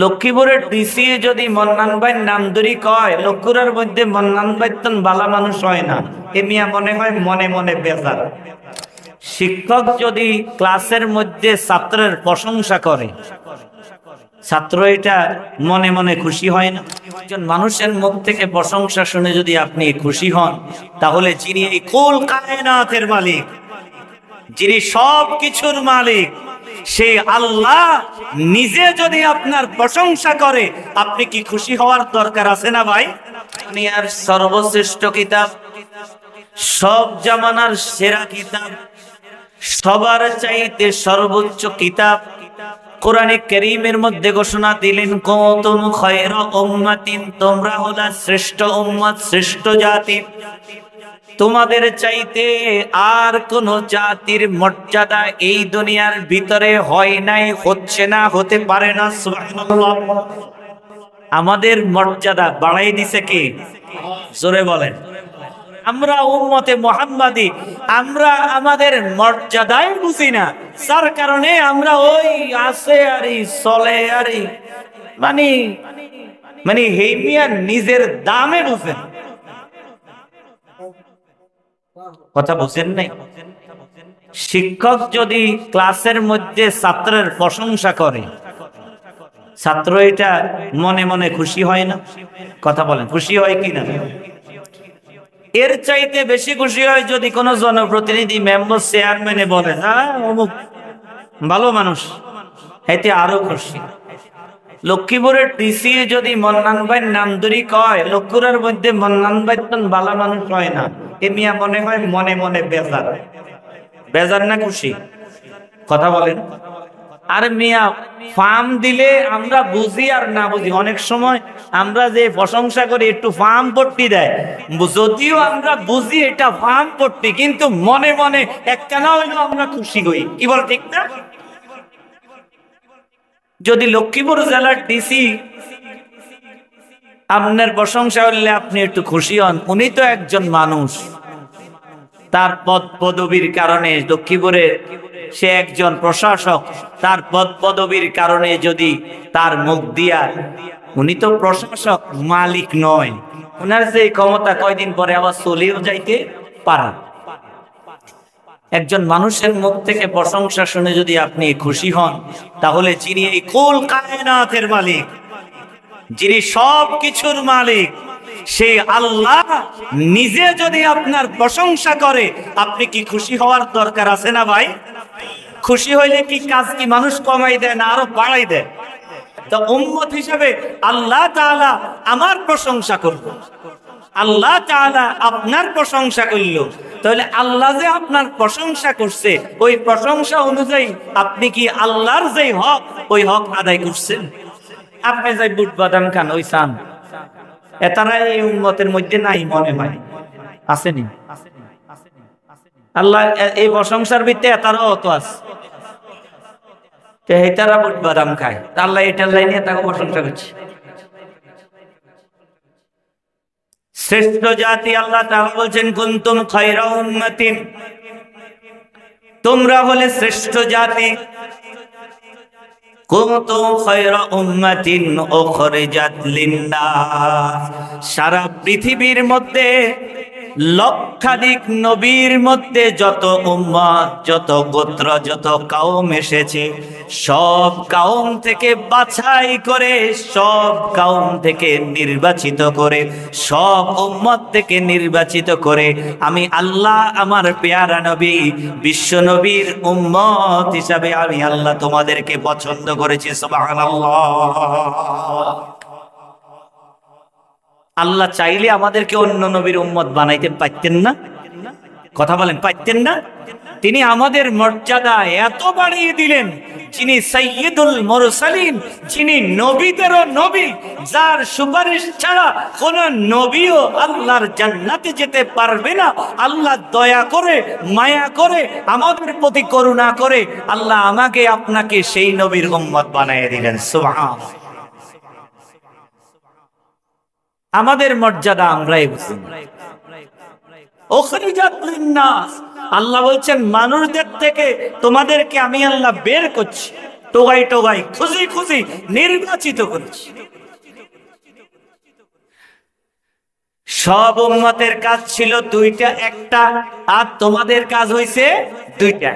লক্ষ্মীপুরের ডিসি যদি মন্নান ভাই নামদুরি কয় লক্ষ্মীপুরের মধ্যে মন্নান ভাই তন বালা মানুষ হয় না। এ মিয়া মনে হয় মনে মনে বেজার। শিক্ষক যদি ক্লাসের মধ্যে ছাত্রের প্রশংসা করে, ছাত্র এটা মনে মনে খুশি হয় না। একজন মানুষের মুখ থেকে প্রশংসা শুনে যদি আপনি খুশি হন, তাহলে যিনি এই কুল কায়নাতের মালিক, যিনি সব কিছুর মালিক সে আল্লাহ নিজে যদি আপনার প্রশংসা করে, আপনি কি খুশি হওয়ার দরকার আছে না ভাই? দুনিয়ার সর্বশ্রেষ্ঠ কিতাব, সব জামানার সেরা কিতাব, সবার চাইতে সর্বোচ্চ কিতাব কোরআনে করিমের মধ্যে ঘোষণা দিলেন কতম খয়র উম্মাতিন তোমরা হলা শ্রেষ্ঠ উম্মত, শ্রেষ্ঠ জাতি। তোমাদের চাইতে আর কোন জাতির মর্যাদা এই দুনিয়ার ভিতরে হয় নাই, হচ্ছে না, হতে পারে না আমাদের মর্যাদা বাড়াই দিছে কি? জোরে বলেন। আমরা উম্মতে মোহাম্মদী, আমরা আমাদের মর্যাদাই বুঝি না। যার কারণে আমরা ওই আছে আরি চলে আরি মানে মানে হেমিয়া নিজের দামে বুঝেন কথা বুঝেন নাই? শিক্ষক যদি ক্লাসের মধ্যে ছাত্রের প্রশংসা করে, ছাত্র এটা মনে মনে খুশি হয় না? কথা বলেন, খুশি হয় কি না? এর চাইতে বেশি খুশি হয় যদি কোনো জনপ্রতিনিধি মেম্বার চেয়ারম্যানে বলে হ্যাঁ অমুক ভালো মানুষ এতে আরও খুশি। লক্ষ্মীপুরের টিসি যদি মন্নান ভাই নামদুরি কয়, লক্ষ্মীপুরের মধ্যে মন্নান ভাই তন ভালো মানুষ হয় না। এ মিয়া মনে হয় মনে মনে বেজার। বেজার না খুশি? কথা বলেন। আর মিয়া ফার্ম দিলে আমরা বুঝি আর না বুঝি। অনেক সময় আমরা যে প্রশংসা করি, একটু ফার্ম পট্টি দেয়। যদিও আমরা বুঝি এটা ফার্ম পট্টি, কিন্তু মনে মনে একখানা হইলেও আমরা খুশি হই। কি বল ঠিক না? যদি লক্ষ্মীপুর জেলার ডিসি আপনার প্রশংসা হলে আপনি একটু খুশি হন। উনি তো একজন মানুষ। তার পদ পদবীর কারণে লক্ষ্মীপুরে সে একজন প্রশাসক। তার পদ পদবীর কারণে যদি তার মুখ দিয়া উনি তো প্রশাসক, মালিক নয়। ওনার যে ক্ষমতা কয়দিন পরে আবার চলেও যাইতে পারেন একজন মানুষের মুখ থেকে প্রশংসা শুনে যদি আপনি খুশি হন, তাহলে যিনি এই কুল কায়নাতের মালিক যিনি সব কিছুর মালিক, সে আল্লাহ নিজে যদি আপনার প্রশংসা করে, আপনি কি খুশি হওয়ার দরকার আছে না ভাই? খুশি হইলে কি কাজ কি মানুষ কমাই দেয় না আরও বাড়াই দেয়? তো উম্মত হিসেবে আল্লাহ আমার প্রশংসা করব আল্লাহ তাআলা আপনার প্রশংসা করল। তাহলে আল্লাহ যে আপনার প্রশংসা করছে, ওই প্রশংসা অনুযায়ী আপনি কি আল্লাহর যে হক, ওই হক আদায় করছেন? আপনি যাই বুট বাদাম খান, ওই চান। এই উন্মতের মধ্যে নাই মনে হয়। আসেনি? আল্লাহ এই প্রশংসার ভিত্তি অত আছে। বুট বাদাম খায়? আল্লাহ এটার লাইনে তাকে প্রশংসা করছে। শ্রেষ্ঠ জাতি আল্লাহ তাআলা বলছেন, কুনতুম খায়রা তোমরা হলে শ্রেষ্ঠ জাতি। সারা পৃথিবীর মধ্যে লক্ষাধিক নবীর মধ্যে যত উম্মত, যত গোত্র, যত কাউম এসেছে, সব কাউম থেকে বাছাই করে, সব কাউম থেকে নির্বাচিত করে, সব উম্মত থেকে নির্বাচিত করে, আমি আল্লাহ আমার পেয়ারা নবী, বিশ্ব নবীর উম্মত হিসাবে আমি আল্লাহ তোমাদেরকে পছন্দ করেছি, সুবহানাল্লাহ। আল্লাহ চাইলে আমাদেরকে অন্য নবীর উম্মত বানাইতে পারতেন না। কথা বলেন, পারতেন না? তিনি আমাদের মর্যাদা এত বাড়িয়ে দিলেন, যিনি সৈয়দুল মুরসালিন, যিনি নবীদেরও নবী, যার সুপারিশ ছাড়া কোন নবীও আল্লাহর জান্নাতে যেতে পারবে না। আল্লাহ দয়া করে, মায়া করে, আমাদের প্রতি করুণা করে, আল্লাহ আমাকে আপনাকে সেই নবীর উম্মত বানিয়ে দিলেন। সুবহান। আমাদের মর্যাদা আমরাই বুঝি। আল্লাহ বলছেন, মানুষদের থেকে তোমাদেরকে আমি আল্লাহ বের করছি টোগাই টোগাই খুশি খুশি নির্বাচিত করছি। সব উম্মতের কাজ ছিল দুইটা, একটা, আর তোমাদের কাজ হইছে দুইটা।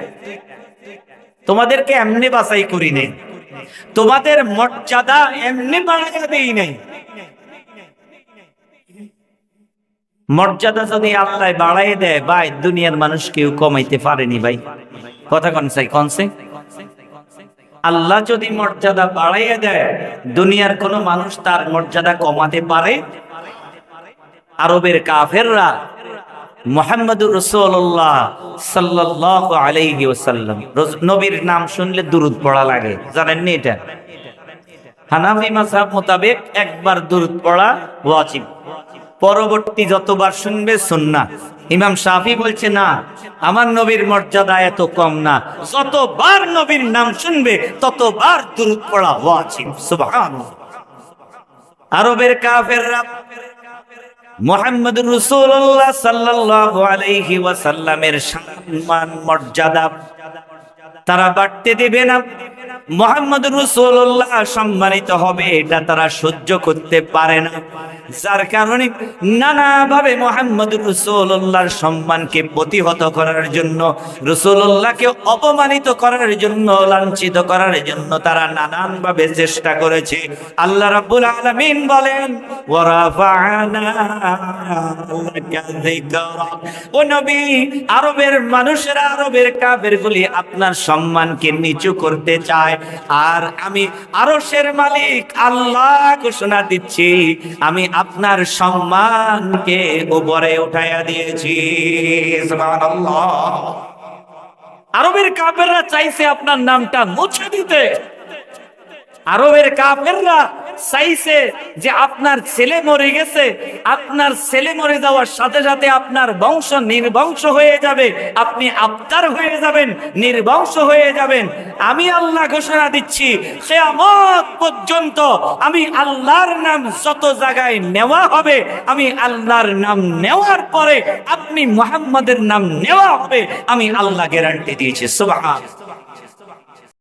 তোমাদেরকে এমনি বাছাই করি নাই। তোমাদের মর্যাদা এমনি বাড়াইয়া দেই নাই। মর্যাদা যদি আল্লাহ বাড়াই দেয়, ভাই, দুনিয়ার মানুষ কেউ কমাইতে পারেনি, ভাই। কথা কন চাই কনসে আল্লাহ যদি মর্যাদা বাড়াইয়া দেয়, দুনিয়ার কোন মানুষ তার মর্যাদা কমাতে পারে? আরবের কাফেররা মোহাম্মদুর রসুল্লাহ সাল্লাহ আলাইহি ওসাল্লাম নবীর নাম শুনলে দুরুদ পড়া লাগে, জানেননি এটা? হানাফি মাসাব মোতাবেক একবার দুরুদ পড়া ওয়াজিব। পরবর্তী যতবার শুনবে সুন্না ইমাম শাফি বলছে, না, আমার নবীর মর্যাদা এত কম না। যতবার নবীর নাম শুনবে, ততবার দুরুদ পড়া ওয়াজিব। সুবহানাল্লাহ। আরবের কাফেররা মোহাম্মদ রসুল্লাহ সাল্লাল্লাহু আলাইহি ওয়াসাল্লামের সম্মান, মর্যাদা তারা বাড়তে দেবে না। মোহাম্মদ রসুল্লাহ সম্মানিত হবে, এটা তারা সহ্য করতে পারে না। যার কারণে নানাভাবে মোহাম্মদ রসুল্লাহর সম্মানকে প্রতিহত করার জন্য রসুল্লাহকে অপমানিত করার জন্য, লাঞ্ছিত করার জন্য তারা নানানভাবে চেষ্টা করেছে। আল্লাহ রাব্বুল আলামিন বলেন ও নবী, আরবের মানুষেরা আরবের কাফেরগুলি আপনার সম্মানকে নিচু করতে চায় আর আমি আরশের মালিক, আল্লাহ ঘোষণা দিচ্ছি। আমি আপনার সম্মানকে উপরে উঠাইয়া দিয়েছি। আরবের কাপেররা চাইছে আপনার নামটা মুছে দিতে। আরবের কাফেররা চাইছে যে আপনার ছেলে মরে গেছে, আপনার ছেলে মরে যাওয়ার সাথে সাথে আপনার বংশ নির্বংশ হয়ে যাবে, আপনি আবতার হয়ে যাবেন, নির্বংশ হয়ে যাবেন। আমি আল্লাহ ঘোষণা দিচ্ছি সে কেয়ামত পর্যন্ত আমি আল্লাহর নাম যত জায়গায় নেওয়া হবে, আমি আল্লাহর নাম নেওয়ার পরে আপনি মোহাম্মদের নাম নেওয়া হবে, আমি আল্লাহ গ্যারান্টি দিয়েছি, সুবহান।